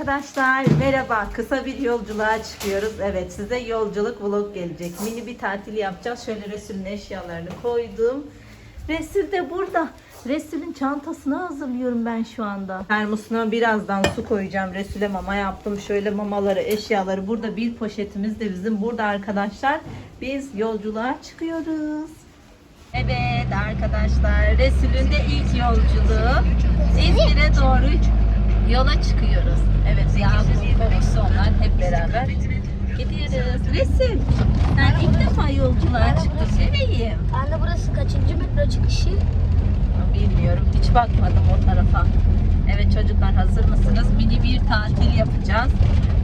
Arkadaşlar merhaba. Kısa bir yolculuğa çıkıyoruz. Evet size yolculuk vlog gelecek. Mini bir tatil yapacağız. Şöyle Resul'ün eşyalarını koydum. Resul de burada. Resul'ün çantasını hazırlıyorum ben şu anda. Termosuna birazdan su koyacağım. Resul'e mama yaptım. Şöyle mamaları, eşyaları. Burada bir poşetimiz de bizim. Burada arkadaşlar biz yolculuğa çıkıyoruz. Evet arkadaşlar Resul'ün de ilk yolculuğu İzmir'e doğru yola çıkıyoruz. Evet Yağmur babası onlar hep beraber gidiyoruz. Resul sen ilk defa yolculuğa çıktın bebeğim. Anne burası kaçıncı metro çıkışı? Bilmiyorum hiç bakmadım o tarafa. Evet çocuklar hazır mısınız? Mini bir tatil yapacağız.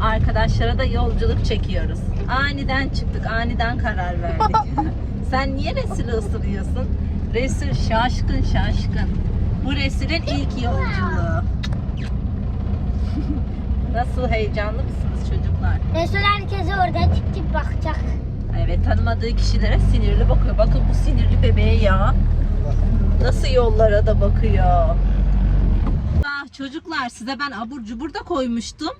Arkadaşlara da yolculuk çekiyoruz. Aniden çıktık, aniden karar verdik. Sen niye Resul'ü ısırıyorsun? Resul şaşkın şaşkın. Bu Resul'ün ilk yolculuğu. Nasıl heyecanlı mısınız çocuklar? Resul herkese orada tip tip bakacak. Evet tanımadığı kişilere sinirli bakıyor. Bakın bu sinirli bebeğe ya. Nasıl yollara da bakıyor. Ah çocuklar size ben abur cubur da koymuştum.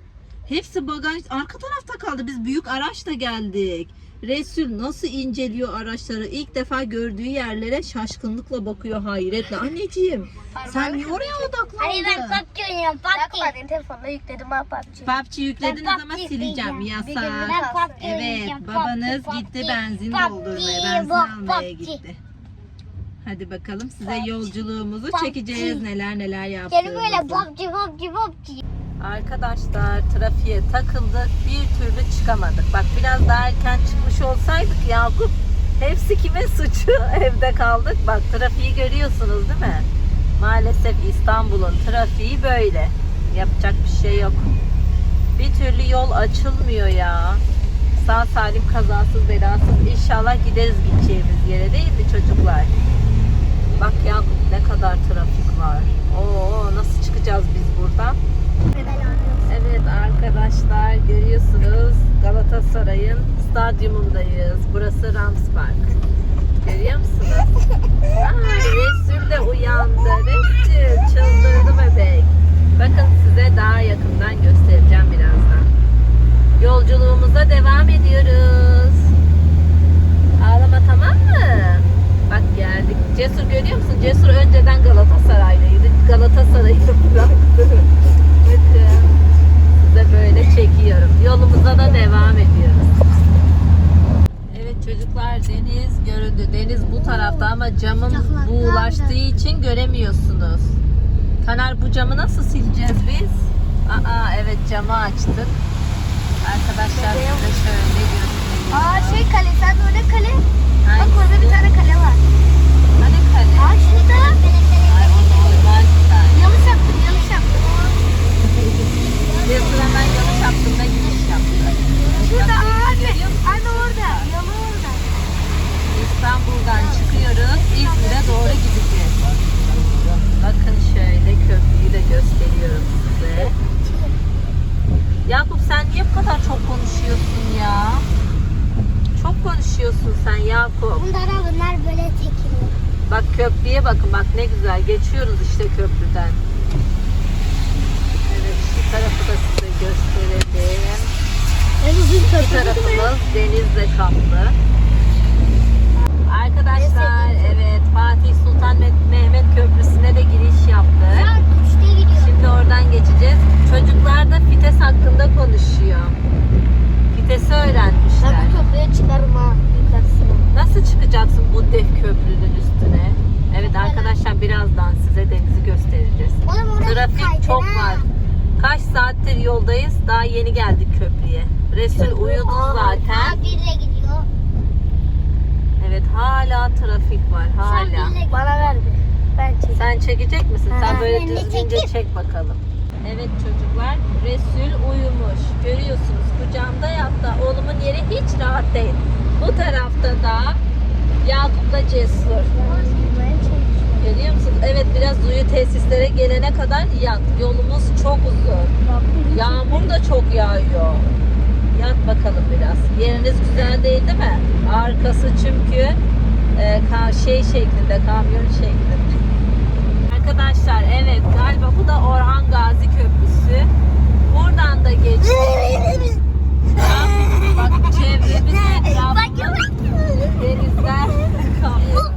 Hepsi bagaj arka tarafta kaldı. Biz büyük araçla geldik. Resul nasıl inceliyor araçları? İlk defa gördüğü yerlere şaşkınlıkla bakıyor hayretle. Anneciğim sen niye oraya Hani ben odaklandın? PUBG oynuyorum PUBG. Ben telefonla yükledim ha PUBG. PUBG yüklediniz Ben ama PUBG sileceğim. izleyeceğim. Bir gün ben PUBG Evet oynayacağım, babanız PUBG, gitti PUBG, benzin PUBG, doldurmaya benzin bak, almaya PUBG. gitti. Hadi bakalım size PUBG, yolculuğumuzu PUBG. çekeceğiz neler neler Gel yaptığımızı. böyle PUBG PUBG PUBG. Arkadaşlar trafiğe takıldık bir türlü çıkamadık. Bak biraz daha erken çıkmış olsaydık Yakup hepsi kimin suçu evde kaldık. Bak trafiği görüyorsunuz değil mi? Maalesef İstanbul'un trafiği böyle. Yapacak bir şey yok. Bir türlü yol açılmıyor ya. Sağ salim kazasız belasız inşallah gideriz gideceğimiz yere değil mi çocuklar? Bak Yakup ne kadar trafik var. Oo nasıl çıkacağız biz buradan? Evet arkadaşlar görüyorsunuz Galatasaray'ın stadyumundayız. Burası Rams Park. Görüyor musunuz? Aa, Resul de uyandı. Resul çıldırdı bebek. Bakın size daha yakından göstereceğim birazdan. Yolculuğumuza devam ediyoruz. Ağlama tamam mı? Bak geldik. Cesur görüyor musun? Cesur önceden Galatasaraylıydı. Galatasaray'ı bıraktı. Bakın. Size böyle çekiyorum. Yolumuza da devam ediyoruz. Evet çocuklar deniz göründü. Deniz bu tarafta ama camın buğulaştığı için göremiyorsunuz. Taner bu camı nasıl sileceğiz biz? Aa evet camı açtık. Arkadaşlar size şöyle göstereyim. Aa şey kale sen orada kale. Bak Hangisi? orada bir tane kale var. Hani kale? Aa şurada. Ay o normal bir. Yanlış yaptım yanlış yaptım. Cesur hemen yanlış yaptığında giriş yaptı. Şurada Bak, abi. musun Anne orada. çocuklar? Yalı orada. Çıkıyoruz. İzmir'e doğru gideceğiz. Bakın şöyle köprüyü de gösteriyorum size. Yakup sen niye bu kadar çok konuşuyorsun ya? Çok konuşuyorsun sen Yakup. Bunlara bunlar böyle çekiliyor. Bak köprüye bakın bak ne güzel geçiyoruz işte köprüden. Evet şu tarafı da size gösterelim. En uzun tarafımız denizle kaplı. Arkadaşlar evet Fatih Sultan Meh- Mehmet Köprüsü'ne de giriş yaptık. Şimdi oradan geçeceğiz. Çocuklar da fites hakkında konuşuyor. Fitesi öğrenmişler. Ben bu köprüye çıkarım ha. Nasıl çıkacaksın bu dev köprünün üstüne? Evet arkadaşlar birazdan size denizi göstereceğiz. Trafik çok var. Kaç saattir yoldayız. Daha yeni geldik köprüye. Resul uyudu zaten. Aa, birle gidiyor. Evet hala trafik var Şu an hala. birle gidiyor. Bana ver bir. Ben çekeyim. Sen çekecek misin? Sen böyle düzgünce çek bakalım. Evet çocuklar Resul uyumuş. Görüyorsunuz kucağımda yattı. Oğlumun yeri hiç rahat değil. Bu tarafta da Yakup'la Cesur. Görüyor musunuz? Evet biraz uyu tesislere gelene kadar yat. Yolumuz çok uzun. Yağmur da çok yağıyor. Yat bakalım biraz. Yeriniz güzel değil değil mi? Arkası çünkü e, şey şeklinde, kamyon şeklinde. Arkadaşlar evet galiba bu da Orhan Gazi Köprüsü. Buradan da geçiyoruz. Bak çevremizde etrafımız denizler kaplıyor.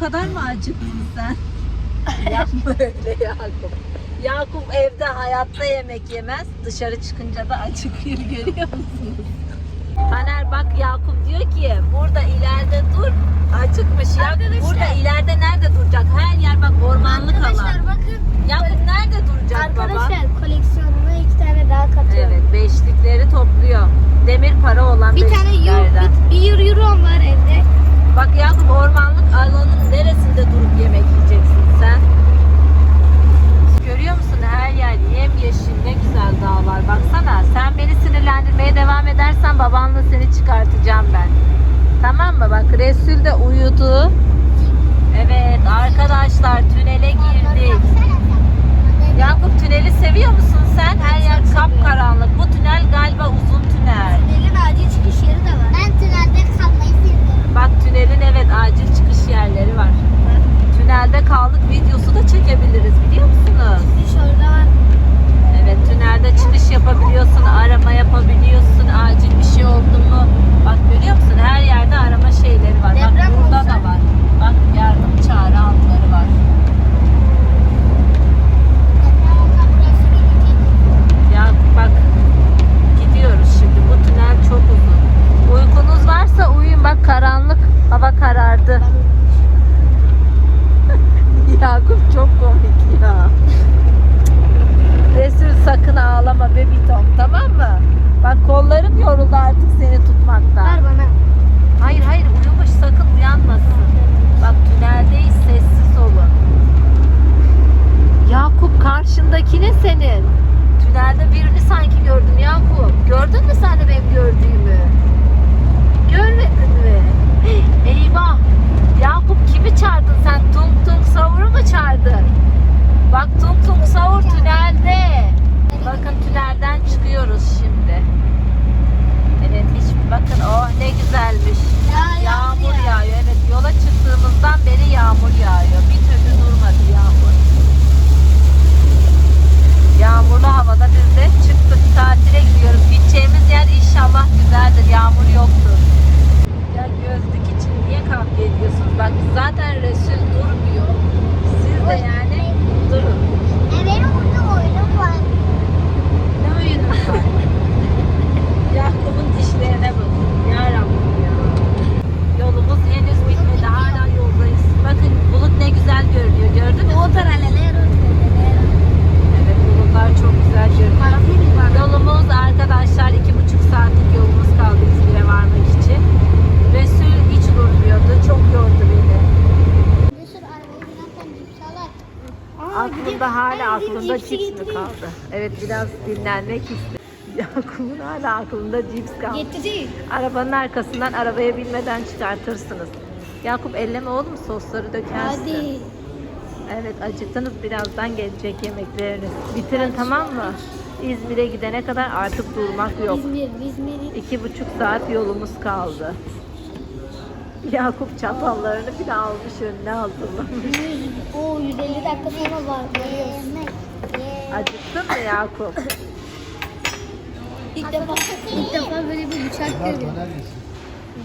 Kadar mı acıktın sen? Yapma öyle Yakup. Yakup evde hayatta yemek yemez. Dışarı çıkınca da acıkıyor görüyor musunuz? Taner bak Yakup diyor ki burada ileride dur. Acıkmış ya. Arkadaşlar. Burada ileride nerede duracak? Her yer bak ormanlık alan. Arkadaşlar bakın. Yakup nerede duracak baba? Arkadaşlar koleksiyonuna iki tane daha katıyorum. Evet beşlikleri topluyor. Demir para olan Bir tane euro, beşliklerden. bir, bir euro var evde. Bak Yakup ormanlık alanın neresinde durup yemek yiyeceksin sen? Görüyor musun her yer yemyeşil ne güzel dağlar. Baksana sen beni sinirlendirmeye devam edersen babanla seni çıkartacağım ben. Tamam mı? Bak Resul de uyudu. Evet arkadaşlar tünele girdik. Yakup tüneli seviyor musun sen? Her yer kapkaranlık. Bu tünel galiba uzun tünel. Elin acil çıkış yeri de var. Ben tünelde kalmayı seviyorum. Bak tünelin evet acil çıkış yerleri var. Tünelde kaldık videosu da çekebiliriz biliyor musunuz? Çıkış orada var. Evet tünelde çıkış yapabiliyorsun, arama yapabiliyorsun, acil bir şey oldu mu? Bak görüyor musun her yerde arama şeyleri var. Deprem Bak burada olsa- da var. Aklında cips mi kaldı? Evet biraz dinlenmek istedim. Yakup'un hala aklında cips kaldı. Getirdi. Arabanın arkasından arabaya binmeden çıkartırsınız. Yakup elleme oğlum sosları dökersin. Hadi. Evet acıktınız birazdan gelecek yemekleriniz. Bitirin tamam mı? İzmir'e gidene kadar artık durmak yok. İzmir, İzmir. İki buçuk saat yolumuz kaldı. Yakup çatallarını bile almış önüne hazırlamış. 100, o 150 dakika sonra var. Yemek. Acıktın mı Yakup? İlk defa, ilk defa böyle bir uçak görüyorum.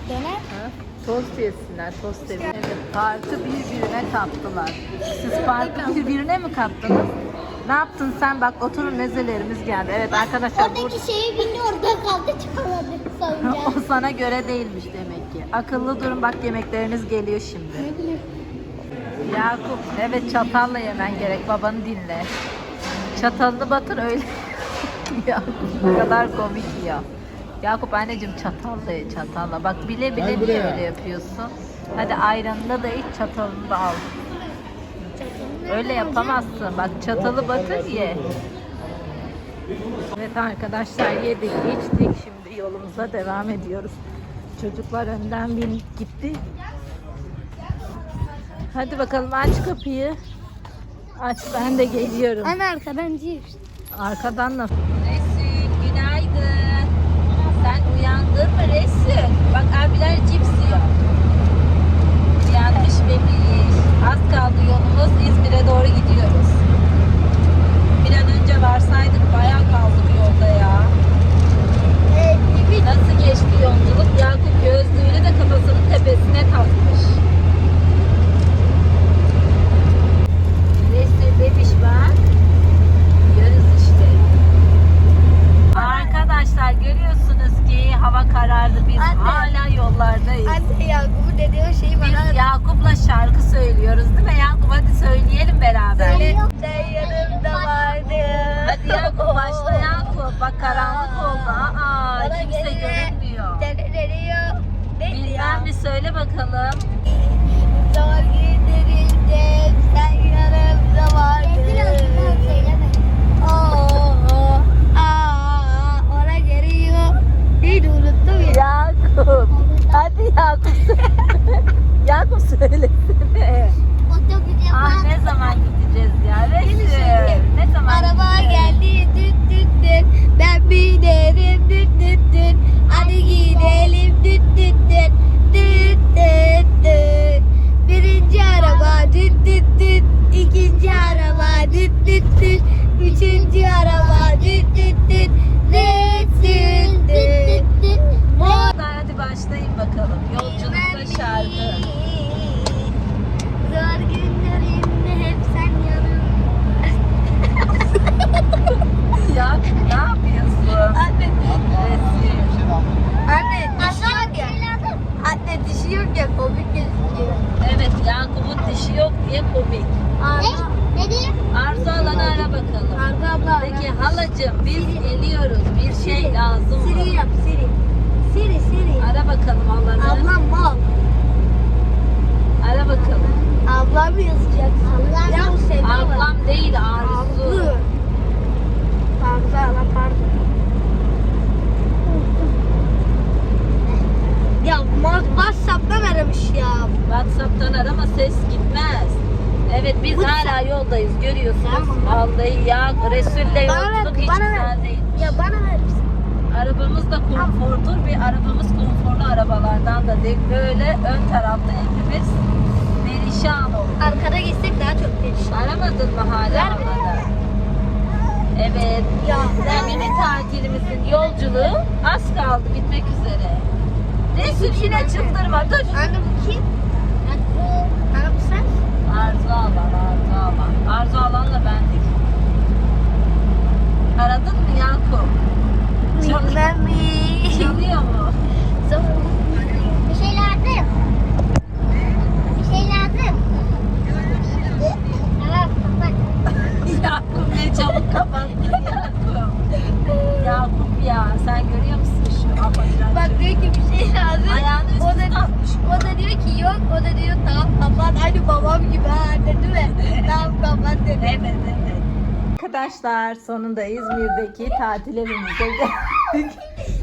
Döner. Ha? Tost yesinler, tost yesinler. Parkı birbirine kattılar. Siz parkı birbirine mi kattınız? Ne yaptın sen? Bak oturun mezelerimiz geldi. Evet arkadaşlar Oradaki şeye bindi orada kaldı çıkamadık salıncak. o sana göre değilmiş demek ki. Akıllı durun bak yemekleriniz geliyor şimdi. Yakup evet çatalla yemen gerek babanı dinle. Çatalını batır öyle. Yakup bu kadar komik ya. Yakup anneciğim çatalla çatalla. Bak bile bile niye öyle yapıyorsun? Hadi ayranını da iç çatalını da al. Öyle yapamazsın. Bak çatalı batır ye. Evet arkadaşlar yedik içtik. Şimdi yolumuza devam ediyoruz. Çocuklar önden binip gitti. Hadi bakalım aç kapıyı. Aç ben de geliyorum. Ana arkadan cips. Arkadan da. Resul günaydın. Sen uyandın mı Resul? Bak abiler cips yiyor. Uyanmış bebiş. Az kaldı yolumuz İzmir'e doğru gidiyoruz. Bir an önce varsaydık bayağı kaldık yolda ya. Nasıl geçti yolculuk? Yakup gözlüğünü de kafasının tepesine takmış. Resul bebiş bak. Görürüz işte. Arkadaşlar görüyorsunuz ki hava karardı. Biz Anne. hala yollardayız. Anne ya bu dediği o şeyi bana Biz Yakup'la şarkı söylüyoruz değil mi Yakup? Hadi söyleyelim beraber. söyle. Sen yanımda vardın. Hadi Yakup başla Yakup. Bak karanlık oldu. Aa, Bana kimse geliyor. görünmüyor. Dönüyor. Neydi ya? Bilmem bir söyle bakalım. Zor günlerimde sen yanımda vardın. Oo, aa, ona geliyor. Neydi unuttum ya. Yakup. Hadi Yakup söyle. Yakup söylesene. Ah ne zaman gideceğiz ya? Resul. Ne zaman Araba gideceğiz? geldi düt düt düt. Ben binerim düt düt düt. Hadi gidelim düt düt düt. Düt düt düt. Birinci araba düt düt düt. İkinci araba düt düt düt. Üçüncü araba düt düt düt. Düt düt düt. Mor Hadi başlayın bakalım. Yolculukta şarkı. Zor günlerimde hep sen yanımda. Ya ne yapıyorsun? Anne, Resul. anne dişi yok ya. Anne dişi yok ya komik gözüküyor. Evet Yakup'un dişi yok diye komik. Arda, Arzu alanı ara bakalım. Arda abla. Peki halacığım biz geliyoruz. Bir şey lazım mı? Siri yap Siri. Siri Siri. Ara bakalım alanı. Ablam mal. Ara bakalım. Ablam mı yazacaksın? Ablam. Ya. Ablam değil Arzu. Arzu. Arzu abla pardon. Ya WhatsApp'tan aramış ya. Whatsapp'tan arama ses gitmez. Evet biz hala yoldayız görüyorsunuz. Tamam. Vallahi ya Resul'le Bana ver, yolculuk hiç bana ver. güzel değil. Ya bana ver. Arabamız da konfordur bir arabamız konforlu arabalardan da değil. Böyle ön tarafta hepimiz perişan olduk. Arkada gitsek daha çok geniş. Aramadın mı hala Ver? Evet. Ya Mini tatilimizin yolculuğu az kaldı bitmek üzere. Resul yine çıldırma dur. Anne bu sen? Arzu alan, Arzu alan. Arzu alanla bendik. Aradın mı Yakup? Bilmem mi? Çalıyor mu? Bir şey lazım. Bir şey lazım. Evet, kapat. Yakup ne çabuk kapattın Yakup. Yakup ya sen görüyor musun şu apaçlar? Bak diyor ki bir şey lazım. Ayağını üst o üste da, atmış. o da diyor ki yok. O da diyor tamam kapat. Aynı babam gibi ha dedi mi? tamam kapat dedi. Evet evet. Arkadaşlar sonunda İzmir'deki tatil evimize geldik.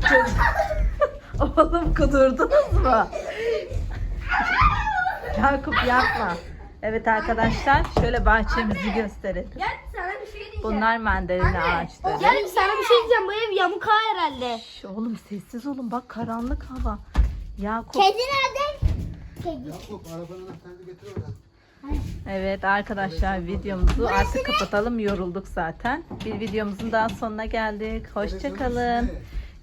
Çocuk- Oğlum kudurdunuz mu? Yakup yapma. Evet arkadaşlar şöyle bahçemizi gösterelim. Gel sana bir şey diyeceğim. Bunlar mandalina ağaçları. Gel sana bir şey diyeceğim. Bu ev yamuk ha herhalde. Şş, Oğlum sessiz olun bak karanlık hava. Yakup. Kedi nerede? Kedi. Yakup arabanın oradan. Evet arkadaşlar videomuzu artık kapatalım. Yorulduk zaten. Bir videomuzun daha sonuna geldik. Hoşçakalın.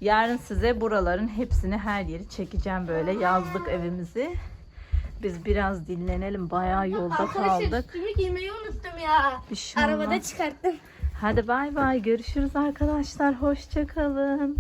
Yarın size buraların hepsini her yeri çekeceğim böyle yazlık evimizi. Biz biraz dinlenelim. Bayağı yolda kaldık. üstümü giymeyi unuttum ya. Bir şey olmaz. Arabada çıkarttım. Hadi bay bay. Görüşürüz arkadaşlar. Hoşçakalın.